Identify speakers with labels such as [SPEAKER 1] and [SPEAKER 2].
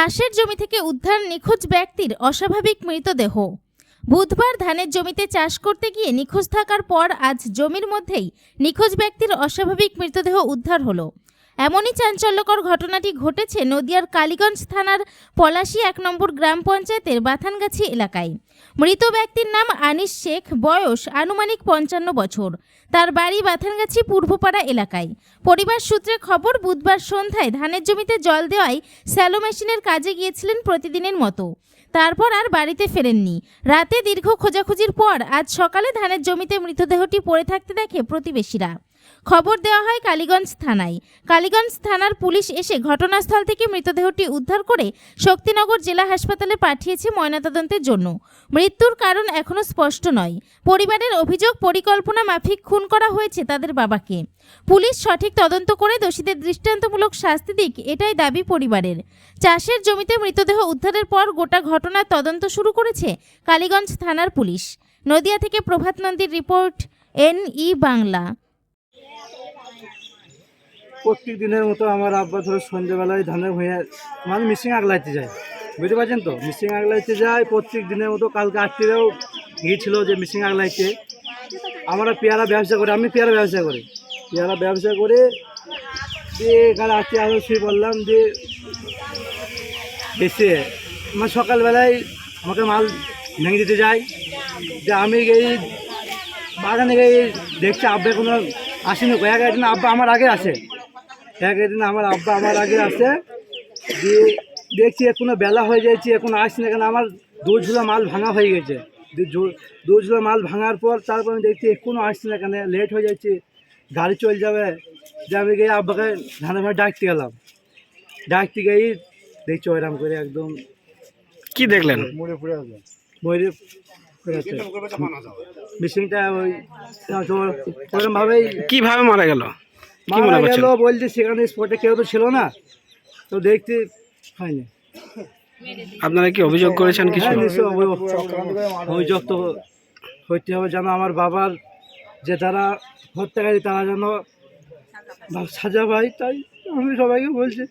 [SPEAKER 1] চাষের জমি থেকে উদ্ধার নিখোঁজ ব্যক্তির অস্বাভাবিক মৃতদেহ। বুধবার ধানের জমিতে চাষ করতে গিয়ে নিখোঁজ থাকার পর আজ জমির মধ্যেই নিখোঁজ ব্যক্তির অস্বাভাবিক মৃতদেহ উদ্ধার হলো। এমনই চাঞ্চল্যকর ঘটনাটি ঘটেছে নদিয়ার কালীগঞ্জ থানার পলাশী এক নম্বর গ্রাম পঞ্চায়েতের বাথানগাছি এলাকায়। মৃত ব্যক্তির নাম আনিস শেখ, বয়স আনুমানিক পঞ্চান্ন বছর। তার বাড়ি বাথানগাছি পূর্বপাড়া এলাকায়। পরিবার সূত্রে খবর, বুধবার সন্ধ্যায় ধানের জমিতে জল দেওয়ায় স্যালো মেশিনের কাজে গিয়েছিলেন প্রতিদিনের মতো। তারপর আর বাড়িতে ফেরেননি। রাতে দীর্ঘ খোঁজাখুঁজির পর আজ সকালে ধানের জমিতে মৃতদেহটি পড়ে থাকতে দেখে প্রতিবেশীরা। খবর দেওয়া হয় কালীগঞ্জ থানায়। কালীগঞ্জ থানার পুলিশ এসে ঘটনাস্থল থেকে মৃতদেহটি উদ্ধার করে শক্তিনগর জেলা হাসপাতালে পাঠিয়েছে ময়নাতদন্তের জন্য। মৃত্যুর কারণ এখনও স্পষ্ট নয়। পরিবারের অভিযোগ পরিকল্পনা মাফিক খুন করা হয়েছে তাদের বাবাকে। পুলিশ সঠিক তদন্ত করে দোষীদের দৃষ্টান্তমূলক শাস্তি দিক এটাই দাবি পরিবারের। চাষের জমিতে মৃতদেহ উদ্ধারের পর গোটা ঘটনার তদন্ত শুরু করেছে কালীগঞ্জ থানার পুলিশ। নদিয়া থেকে প্রভাত নন্দীর রিপোর্ট এন ই বাংলা।
[SPEAKER 2] প্রত্যেক দিনের মতো আমার আব্বা ধরো সন্ধ্যেবেলায় ধানের ভুঁইয়া মানে মিশিং আগলাইতে যায়। বুঝতে পারছেন তো? মিশিং আগলাইতে যায় প্রত্যেক দিনের মতো কালকে আত্মীয়রাও গিয়েছিল যে মিশিং আগলাইতে। আমরা পেয়ারা ব্যবসা করি, আমি পেয়ারা ব্যবসা করি। পেয়ারা ব্যবসা করে দিয়ে এখানে আজকে আমি শুয়ে বললাম যে এসে আমার সকালবেলায় আমাকে মাল ভেঙে দিতে যায়। যে আমি এই বাগানে গিয়ে দেখছি আব্বা কোনো আসেনি এক একদিন আব্বা আমার আগে আসে। একদিন আমার আব্বা আমার আগে আসে দিয়ে দেখছি এখনও বেলা হয়ে যাচ্ছে এখন আসছে না কেন আমার দু ঝুলা মাল ভাঙা হয়ে গেছে। দু ঝুলা মাল ভাঙার পর তারপর আমি দেখছি এখনও আসছে না কেন লেট হয়ে যাচ্ছে গাড়ি চলে যাবে। যে আমি গিয়ে আব্বাকে ধানে ভাই ডাকতে গেলাম। ডাকতে গিয়েই দেখছি ওইরাম করে একদম
[SPEAKER 3] কি দেখলেন?
[SPEAKER 2] ময়ূরে মেশিনটা ওই ওরকম ভাবেই
[SPEAKER 3] কীভাবে মারা গেল?
[SPEAKER 2] মারা গেল বলছে সেখানে স্পটে কেউ তো ছিল না। তো দেখতে হয়নি।
[SPEAKER 3] আপনারা কি অভিযোগ করেছেন কিছু?
[SPEAKER 2] হ্যাঁ, অভিযোগ- তো হইতে হবে যেন আমার বাবার যে তারা হত্যাকারী তারা যেন সাজা পায় তাই আমি সবাইকে বলছি।